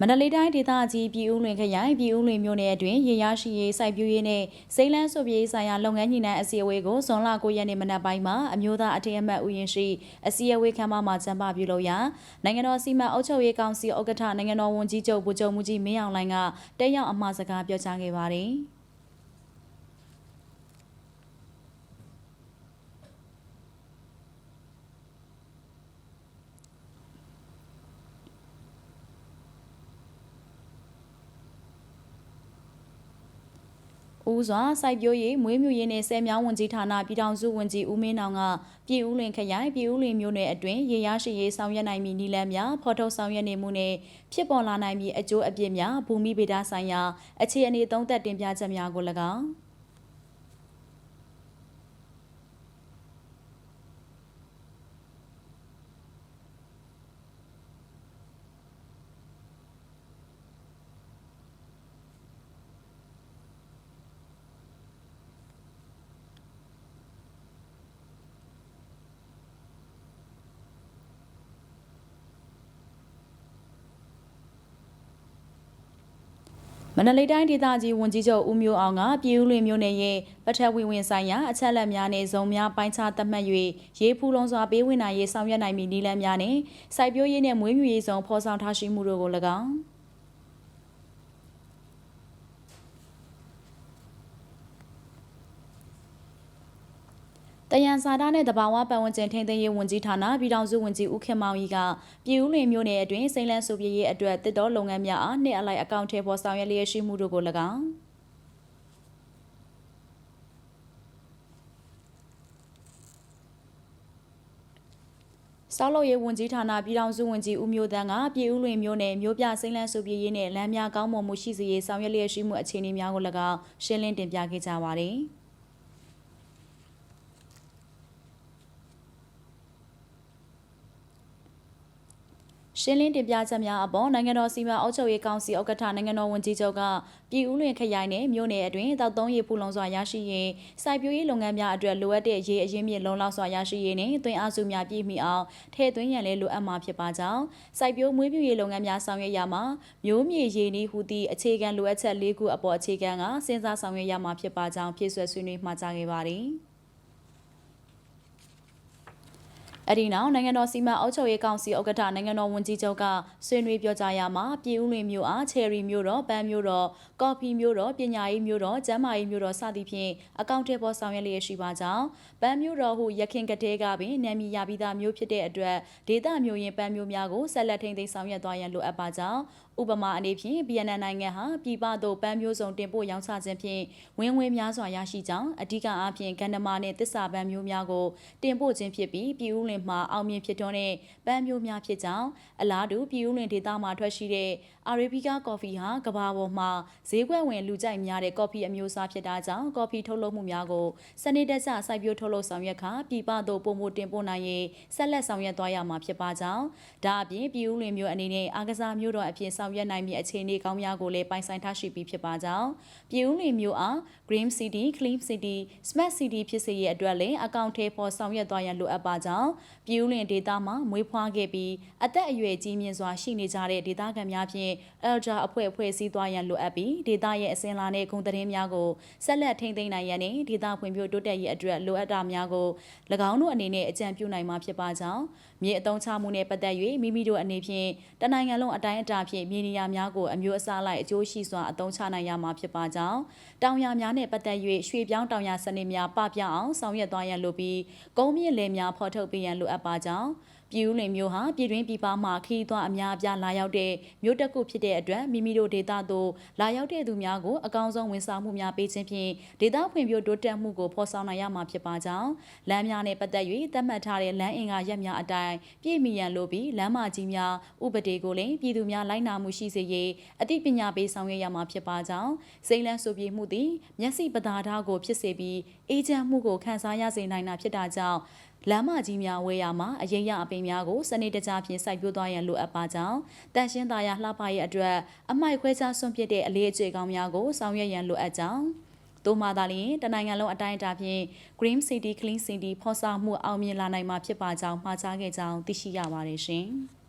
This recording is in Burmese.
မန္တလေးတိုင်းဒေသကြီးပြည်ဦးလွင်ခရိုင်ပြည်ဦးလွင်မြို့နယ်အတွင်းရေရရှိရေးစိုက်ပျိုးရေးနဲ့စိမ့်လန်းစုပ်ပြေးဆိုင်ရာလုပ်ငန်းညှိနှိုင်းအစည်းအဝေးကိုဇွန်လ9ရက်နေ့မနက်ပိုင်းမှာအမျိုးသားအထင်အမှတ်ဥယျာဉ်ရှိအစည်းအဝေးခန်းမမှာကျင်းပပြုလုပ်ရာနိုင်ငံတော်စီမံအုပ်ချုပ်ရေးကောင်စီဥက္ကဋ္ဌနိုင်ငံတော်ဝန်ကြီးချုပ်ဗိုလ်ချုပ်မှုကြီးမင်းအောင်လှိုင်ကတက်ရောက်အမှာစကားပြောကြားခဲ့ပါတယ်။ ဦးစွာစိုက်ပျိုးရေးမွေးမြူရေးနဲ့ဆယ်မြောင်းဝန်ကြီးဌာနပြည်ထောင်စုဝန်ကြီးဦးမင်းနောင်ကပြည်ဦးလွင်ခရိုင်ပြည်ဦးလွင်မြို့နယ်အတွင်းရေရရှိရေးဆောင်ရွက်နိုင်မည်နည်းလမ်းများဖော်ထုတ်ဆောင်ရွက်နေမှုနဲ့ဖြစ်ပေါ်လာနိုင်မည်အကျိုးအပြစ်များဘူမိဗေဒဆိုင်ရာအခြေအနေသုံးသပ်တင်ပြချက်များကို၎င်း မန္တလေးတိုင်းဒေသကြီးဝန်ကြီးချုပ်ဦးမျိုးအောင်ကပြည်ဦးလွင်မြို့နယ်ရဲ့ပထဝီဝင်ဆိုင်ရာအချက်အလက်များနဲ့ဇုံများပိုင်းခြားသတ်မှတ်၍ရေးဖူးလုံးစွာပေးဝင်နိုင်ရေးဆောင်ရွက်နိုင်မည်နည်းလမ်းများနဲ့စိုက်ပျိုးရေးနဲ့မွေးမြူရေးဆောင်ဖော်ဆောင်ထားရှိမှုတို့ကို၎င်း တယံဇာတာနဲ့တဘာဝပတ်ဝန်းကျင်ထိန်းသိမ်းရေးဝန်ကြီးဌာနပြည်ထောင်စုဝန်ကြီးဦးခင်မောင်ကြီးကပြည်ဦးလွင်မြို့နယ်အတွင်းစိမ့်လန်းစုပြည်ရေးအတွက်တစ်တော်လုပ်ငန်းများအားနှစ်အလိုက်အကောင့်ထဲပေါ်ဆောင်ရွက်လျက်ရှိမှုတို့ကို၎င်းစောက်လုပ်ရေးဝန်ကြီးဌာနပြည်ထောင်စုဝန်ကြီးဦးမျိုးတန်းကပြည်ဦးလွင်မြို့နယ်မြို့ပြစိမ့်လန်းစုပြည်ရေးနဲ့လမ်းများကောင်းမွန်မှုရှိစေရေးဆောင်ရွက်လျက်ရှိမှုအခြေအနေများကို၎င်းရှင်းလင်းတင်ပြခဲ့ကြပါသည်။ ရှင်းလင်းတင်ပြချက်များအပေါ်နိုင်ငံတော်စီမံအုပ်ချုပ်ရေးကောင်စီဥက္ကဋ္ဌနိုင်ငံတော်ဝန်ကြီးချုပ်ကပြည်ဦးလွင်ခရိုင်နယ်မြို့နယ်အတွင်းတောက်သုံးရေဖူလုံစွာရရှိရေးစိုက်ပျိုးရေးလုပ်ငန်းများအတွက်လိုအပ်တဲ့ရေအရင်းမြစ်လုံလောက်စွာရရှိရေးနဲ့သွင်းအားစုများပြည့်မီအောင်ထည့်သွင်းရန်လည်းလိုအပ်မှာဖြစ်ပါကြောင်းစိုက်ပျိုးမွေးမြူရေးလုပ်ငန်းများဆောင်ရွက်ရမှာမျိုးမြေရေနည်းဟူသည့်အခြေခံလိုအပ်ချက်၄ခုအပေါ်အခြေခံကစဉ်းစားဆောင်ရွက်ရမှာဖြစ်ပါကြောင်းဖြည့်ဆွတ်ဆွေးနွေးမှာကြားခဲ့ပါသည်။ အဲ့ဒီနောက်နိုင်ငံတော်စီမံအုပ်ချုပ်ရေးကောင်စီဥက္ကဋ္ဌနိုင်ငံတော်ဝန်ကြီးချုပ်ကဆွေးနွေးပြောကြားရမှာပြည်ဦးလွင်မြို့အားချယ်ရီမြို့တော်ပန်းမြို့တော်ကော်ဖီမြို့တော်ပညာရေးမြို့တော်ကျန်းမာရေးမြို့တော်စသဖြင့်အကောင့်ထဲပေါ်ဆောင်ရွက်လျက်ရှိပါကြောင်းပန်းမြို့တော်ဟုရခင်ကတည်းကပင်နာမည်ရပြီးသားမြို့ဖြစ်တဲ့အတွက်ဒေသမျိုးရင်ပန်းမြို့များကိုဆက်လက်ထိန်းသိမ်းဆောင်ရွက်သွားရန်လိုအပ်ပါကြောင်းဥပမာအနေဖြင့်ဗီယက်နမ်နိုင်ငံဟာပြည်ပသို့ပန်းမျိုးစုံတင်ပို့ရောင်းချခြင်းဖြင့်ဝင်ငွေများစွာရရှိကြောင်းအဓိကအားဖြင့်ကန္နမာနှင့်တစ္ဆာပန်းမျိုးများကိုတင်ပို့ခြင်းဖြစ်ပြီးပြည်ဦးလွင်မှာအောင်မြင်ဖြစ်ထွန်းတဲ့ပန်းမျိုးများဖြစ်ကြောင်းအလားတူပြည်ဦးလွင်ဒေသမှာထွက်ရှိတဲ့အာရေဘီကာကော်ဖီဟာကမ္ဘာပေါ်မှာဈေးကွက်ဝင်လူကြိုက်များတဲ့ကော်ဖီအမျိုးအစားဖြစ်တာကြောင့်ကော်ဖီထုတ်လုပ်မှုများကိုစနစ်တကျစိုက်ပျိုးထုတ်လုပ်ဆောင်ရွက်ခါပြည်ပသို့ပုံမှုတင်ပို့နိုင်ရေးဆက်လက်ဆောင်ရွက်သွားရမှာဖြစ်ပါကြောင်းဒါအပြင်ပြည်ဦးလွင်မျိုးအနေနဲ့အားကစားမျိုးတော်အဖြစ်ဆောင်ရွက်နိုင်မည့်အခြေအနေကောင်းများကိုလည်းပိုင်ဆိုင်ထားရှိပြီးဖြစ်ပါကြောင်းပြည်ဦးလွင်မျိုးအား Green City, Clean City, Smart City ဖြစ်စေရအတွက်လည်းအကောင့်ထဲပေါ်ဆောင်ရွက်သွားရန်လိုအပ်ပါကြောင်းပြည်ဦးလွင်ဒေသမှာမွေးဖွားခဲ့ပြီးအသက်အရွယ်ကြီးမြင့်စွာရှိနေကြတဲ့ဒေသခံများဖြင့် Elder အဖွဲ့ဖွဲ့စည်းသွားရန်လိုအပ်ပြီးဒေသရဲ့အစင်လာတဲ့ဂုဏ်သတင်းများကိုဆက်လက်ထိန်းသိမ်းနိုင်ရန်နဲ့ဒေသဖွံ့ဖြိုးတိုးတက်ရေးအတွက်လိုအပ်တာများကို၎င်းတို့အနေနဲ့အကြံပြုနိုင်မှာဖြစ်ပါကြောင်း မြေအုံချမှုနဲ့ပတ်သက်၍မိမိတို့အနေဖြင့်တနိုင်ငံလုံးအတိုင်းအတာဖြင့်မြေနေရာများကိုအမျိုးအစားလိုက်အကျိုးရှိစွာအသုံးချနိုင်ရမှာဖြစ်ပါကြောင်းတောင်ယာများနဲ့ပတ်သက်၍ရွှေပြောင်းတောင်ယာစနစ်များပပျောက်အောင်ဆောင်ရွက်သွားရန်လိုပြီးကုန်းမြင့်လယ်များဖော်ထုတ်ပေးရန်လိုအပ်ပါကြောင်း ပြည်ဦးလွင်မျိုးဟာပြည်တွင်းပြည်ပမှခီးသွွားအများအပြားလာရောက်တဲ့မြို့တစ်ခုဖြစ်တဲ့အတွက်မိမိတို့ဒေသသို့လာရောက်တဲ့သူများကိုအကောင်းဆုံးဝန်ဆောင်မှုများပေးခြင်းဖြင့်ဒေသဖွံ့ဖြိုးတိုးတက်မှုကိုဖော်ဆောင်နိုင်ရမှာဖြစ်ပါကြောင်းလမ်းများနဲ့ပတ်သက်၍သတ်မှတ်ထားတဲ့လမ်းအင်ကရက်များအတိုင်းပြည့်မီရန်လိုပြီးလမ်းမကြီးများဥပဒေကိုလည်းပြည်သူများလိုက်နာမှုရှိစေရေးအသိပညာပေးဆောင်ရွက်ရမှာဖြစ်ပါကြောင်းစိမ့်လန်းဆိုပြေမှုသည်မျက်စိပသာဓာကိုဖြစ်စေပြီးအေးချမ်းမှုကိုခံစားရစေနိုင်တာဖြစ်တာကြောင့် လမ်းမကြီးများဝဲရမှာအရေးရအပင်များကိုစနစ်တကျဖြင့်စိုက်ပျိုးသွားရန်လိုအပ်ပါကြောင်းတန်ရှင်းသားရလှပရဲ့အတွက်အမိုက်ခွဲခြားစွန့်ပစ်တဲ့အလေးအကျယ်ကောင်းများကိုဆောင်ရွက်ရန်လိုအပ်ကြောင်းတို့မှသာလျှင်တနိုင်ငံလုံးအတိုင်းအတာဖြင့် Green City Clean City ဖော်ဆောင်မှုအောင်မြင်လာနိုင်မှာဖြစ်ပါကြောင်းမှာကြားခဲ့ကြောင်းသိရှိရပါတယ်ရှင်။